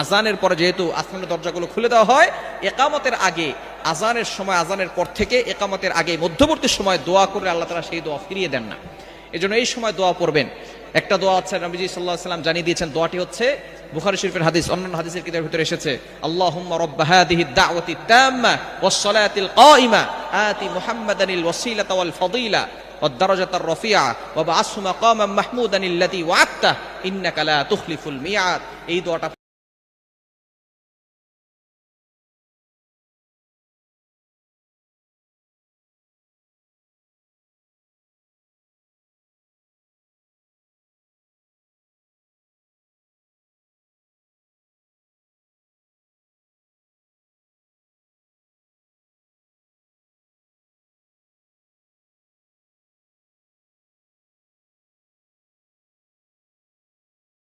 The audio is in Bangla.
আজানের পরে যেহেতু আসমানের দরজাগুলো খুলে দেওয়া হয় একামতের আগে আজানের সময় আজানের পর থেকে একামতের আগে, মধ্যবর্তী সময় দোয়া করে আল্লাহ তাআলা সেই দোয়া ফিরিয়ে দেন না। এজন্য এই সময় দোয়া পড়বেন। একটা দোয়া আছে, নবীজি আলাইহি সাল্লাম জানিয়ে দিয়েছেন, দোয়াটি হচ্ছে বুখারি শরীফের হাদিস, অন্যান্য হাদিসের কিতাবের ভিতরে এসেছে আল্লাহ রাব্বা হাদিহি দাওয়াতি তাম্মা ওয়াস সালাতিল কাইমা আতি মুহাম্মাদানিল ওয়াসিলাতা ওয়াল ফাদিলা والدرجة الرفيعة وبعثه مقاما محمودا الذي وعدته إنك لا تخلف الميعاد এই দোয়াটা